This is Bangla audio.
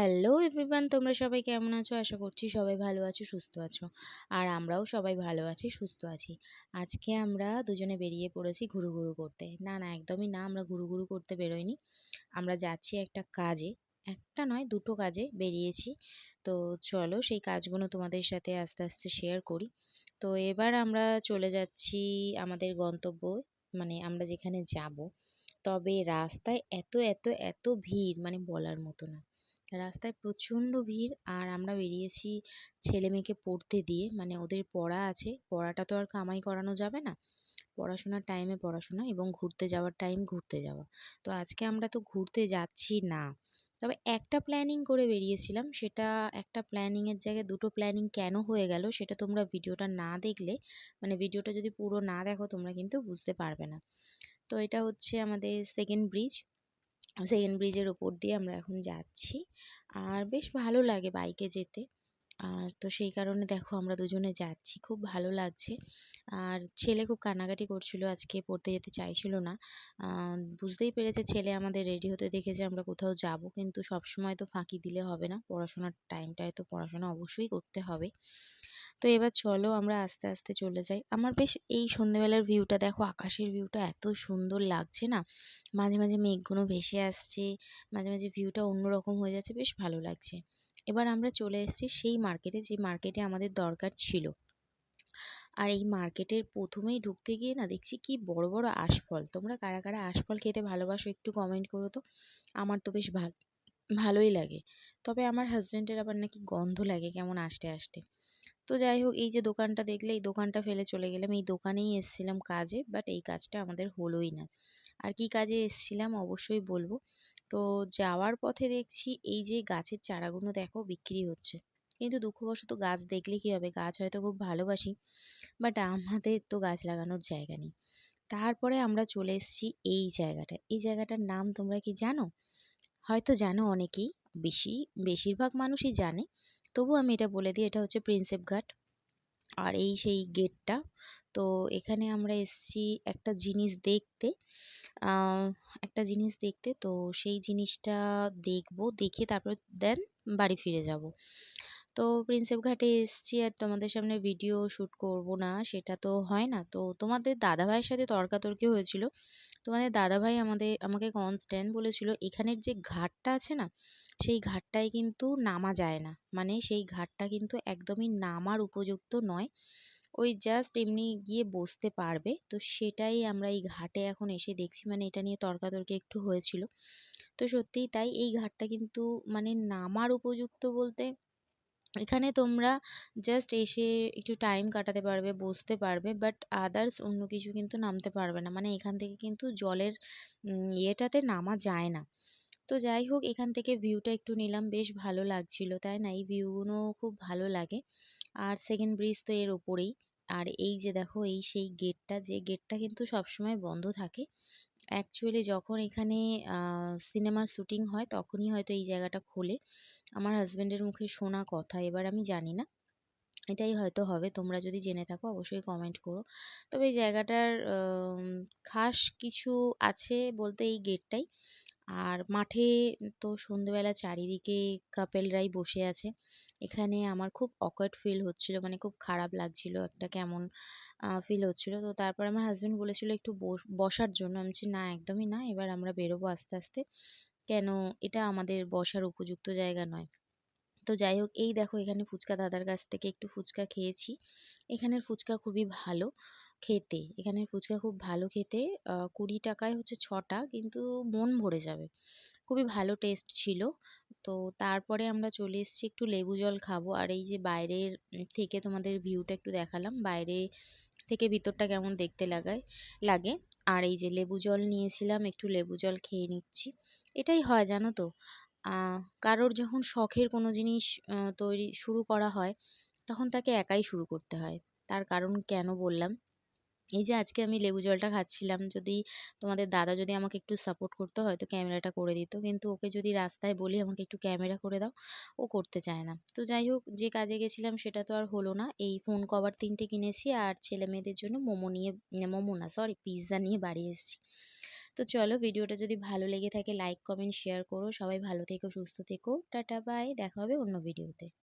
হ্যালো এভরিওয়ান তোমরা সবাই কেমন আছো? আশা করছি সবাই ভালো আছো, সুস্থ আছো। আর আমরাও সবাই ভালো আছি, সুস্থ আছি। আজকে আমরা দুজনে বেরিয়ে পড়েছি ঘুরু ঘুরু করতে। না না, একদমই না, আমরা ঘুরু ঘুরু করতে বেরোইনি। আমরা যাচ্ছি একটা কাজে। একটা নয়, দুটো কাজে বেরিয়েছি। তো চলো সেই কাজগুলো তোমাদের সাথে আস্তে আস্তে শেয়ার করি। তো এবার আমরা চলে যাচ্ছি আমাদের গন্তব্য মানে আমরা যেখানে যাব। তবে রাস্তায় এত এত এত ভিড় মানে বলার মতো না। রাস্তায় প্রচণ্ড ভিড় আর আমরা বেরিয়েছি ছেলে মেয়েকে পড়তে দিয়ে। মানে ওদের পড়া আছে, পড়াটা তো আর কামাই করানো যাবে না। পড়াশোনার টাইমে পড়াশোনা এবং ঘুরতে যাওয়ার টাইম ঘুরতে যাওয়া। তো আজকে আমরা তো ঘুরতে যাচ্ছি না। তবে একটা প্ল্যানিং করে বেরিয়েছিলাম। সেটা একটা প্ল্যানিংয়ের জায়গায় দুটো প্ল্যানিং কেন হয়ে গেল সেটা তোমরা ভিডিওটা না দেখলে মানে ভিডিওটা যদি পুরো না দেখো তোমরা কিন্তু বুঝতে পারবে না। তো এটা হচ্ছে আমাদের সেকেন্ড ব্রিজ সেকেন্ড ব্রিজের ওপর দিয়ে আমরা এখন যাচ্ছি। আর বেশ ভালো লাগে বাইকে যেতে। আর তো সেই কারণে দেখো আমরা দুজনে যাচ্ছি, খুব ভালো লাগছে। আর ছেলে খুব কান্নাকাটি করছিল, আজকে পড়তে যেতে চাইছিল না। বুঝতেই পেরেছে ছেলে আমাদের রেডি হতে দেখেছে আমরা কোথাও যাব, কিন্তু সব সময় তো ফাঁকি দিলে হবে না। পড়াশোনার টাইমটায় তো পড়াশোনা অবশ্যই করতে হবে। তো এবার চলো আমরা আস্তে আস্তে চলে যাই। আমার বেশ এই সন্ধেবেলার ভিউটা দেখো, আকাশের ভিউটা এত সুন্দর লাগছে না? মাঝে মাঝে মেঘগুলো ভেসে আসছে, মাঝে মাঝে ভিউটা অন্যরকম হয়ে যাচ্ছে, বেশ ভালো লাগছে। এবার আমরা চলে এসেছি সেই মার্কেটে যে মার্কেটে আমাদের দরকার ছিল। আর এই মার্কেটের প্রথমেই ঢুকতে গিয়ে না দেখছি কি বড় বড় আশফল। তোমরা কারা কারা আশফল খেতে ভালোবাসো একটু কমেন্ট করো তো। আমার তো বেশ ভালো ভালোই লাগে। তবে আমার হাজব্যান্ডের আবার নাকি গন্ধ লাগে কেমন আষ্টে আষ্টে তো যাই হোক, এই যে দোকানটা দেখলে, এই দোকানটা ফেলে চলে গেলাম। এই দোকানেই এসছিলাম কাজে বাট এই কাজটা আমাদের হলোই না। আর কি কাজে এসছিলাম অবশ্যই বলব। তো যাওয়ার পথে দেখছি এই যে গাছের চারাগুলো দেখো বিক্রি হচ্ছে। কিন্তু দুঃখবশত গাছ দেখলে কি হবে? গাছ হয়তো খুব ভালোবাসি বাট আমাদের তো গাছ লাগানোর জায়গা নেই। তারপরে আমরা চলে এসেছি এই জায়গাটা এই জায়গাটার নাম তোমরা কি জানো? হয়তো জানো অনেকেই, বেশি, বেশিরভাগ মানুষই জানে। তবু আমি এটা বলে দিই, এটা হচ্ছে প্রিন্সেপ ঘাট আর এই সেই গেটটা তো এখানে আমরা এসছি একটা জিনিস দেখতে একটা জিনিস দেখতে, তো সেই জিনিসটা দেখব, দেখে তারপর দেন বাড়ি ফিরে যাব। তো প্রিন্সেপ ঘাটে এসছি আর তোমাদের সামনে ভিডিও শ্যুট করব না, সেটা তো হয় না। তো তোমাদের দাদাভাইয়ের সাথে তর্কাতর্কি হয়েছিল। তোমাদের দাদাভাই আমাদের, আমাকে কনস্ট্যান্ট বলেছিল, এখানের যে ঘাটটা আছে না সেই ঘাটটায় কিন্তু নামা যায় না। মানে সেই ঘাটটা কিন্তু একদমই নামার উপযুক্ত নয়। ওই জাস্ট এমনি গিয়ে বসতে পারবে। তো সেটাই আমরা এই ঘাটে এখন এসে দেখছি। মানে এটা নিয়ে তর্কাতর্কি একটু হয়েছিল। তো সত্যিই তাই এই ঘাটটা কিন্তু মানে নামার উপযুক্ত বলতে এখানে তোমরা জাস্ট এসে একটু টাইম কাটাতে পারবে, বসতে পারবে বাট আদার্স অন্য কিছু কিন্তু নামতে পারবে না। মানে এখান থেকে কিন্তু জলের ইয়েটাতে নামা যায় না। তো যাই হোক, এখান থেকে ভিউটা একটু নিলাম। বেশ ভালো লাগছিল, তাই না? এই ভিউগুলো খুব ভালো লাগে। আর সেকেন্ড ব্রিজ তো এর ওপরেই। আর এই যে দেখো, এই সেই গেটটা যে গেটটা কিন্তু সবসময় বন্ধ থাকে। অ্যাকচুয়ালি যখন এখানে সিনেমার শ্যুটিং হয়, তখনই হয়তো এই জায়গাটা খোলে। আমার হাজব্যান্ডের মুখে শোনা কথা, এবার আমি জানি না। এটাই হয়তো হবে। তোমরা যদি জেনে থাকো, অবশ্যই কমেন্ট করো। তবে এই জায়গাটার খাস কিছু আছে বলতে এই গেটটাই আর মাঠে তো সন্ধেবেলা চারিদিকে কাপেলরাই বসে আছে। এখানে আমার খুব অকওয়ার্ড ফিল হচ্ছিল মানে খুব খারাপ লাগছিল, একটা কেমন ফিল হচ্ছিল। তো তারপর আমার হাজব্যান্ড বলেছিল একটু বসার জন্য। আমি বলছি, না, একদমই না, এবার আমরা বেরোবো আস্তে আস্তে। কেন? এটা আমাদের বসার উপযুক্ত জায়গা নয়। তো যাই হোক, এই দেখো এখানে ফুচকা দাদার কাছ থেকে একটু ফুচকা খেয়েছি। এখানের ফুচকা খুবই ভালো। খেতে। এখানের ফুচকা খুব ভালো খেতে। কুড়ি টাকায় হচ্ছে ছটা কিন্তু মন ভরে যাবে। খুবই ভালো টেস্ট ছিল। তো তারপরে আমরা চলে এসেছি একটু লেবু জল খাব। আর এই যে বাইরের থেকে তোমাদের ভিউটা একটু দেখালাম। বাইরে থেকে ভিতরটা কেমন দেখতে লাগায়, লাগে। আর এই যে লেবু জল নিয়েছিলাম, একটু লেবু জল খেয়ে নিচ্ছি। এটাই হয়, জানো তো? কারোর যখন শখের কোনো জিনিস তৈরি, শুরু করা হয়, তখন তাকে একাই শুরু করতে হয়। তার কারণ কেন বললাম? এই যে আজকে আমি লেবু জলটা খাচ্ছিলাম, যদি তোমাদের দাদা যদি আমাকে একটু সাপোর্ট করতো, হয়তো ক্যামেরাটা করে দিত। কিন্তু ওকে যদি রাস্তায় বলি, আমাকে একটু ক্যামেরা করে দাও। ও করতে চায় না। তো যাই হোক, যে কাজে গেছিলাম সেটা তো আর হলো না। এই ফোন কভার তিনটে কিনেছি আর ছেলে মেয়েদের জন্য মোমো নিয়ে মোমো না সরি পিৎজা নিয়ে বাড়ি এসেছি। তো চলো ভিডিওটা যদি ভালো লেগে থাকে লাইক কমেন্ট শেয়ার করো। সবাই ভালো থেকো, সুস্থ থেকো। টাটা বাই দেখা হবে অন্য ভিডিওতে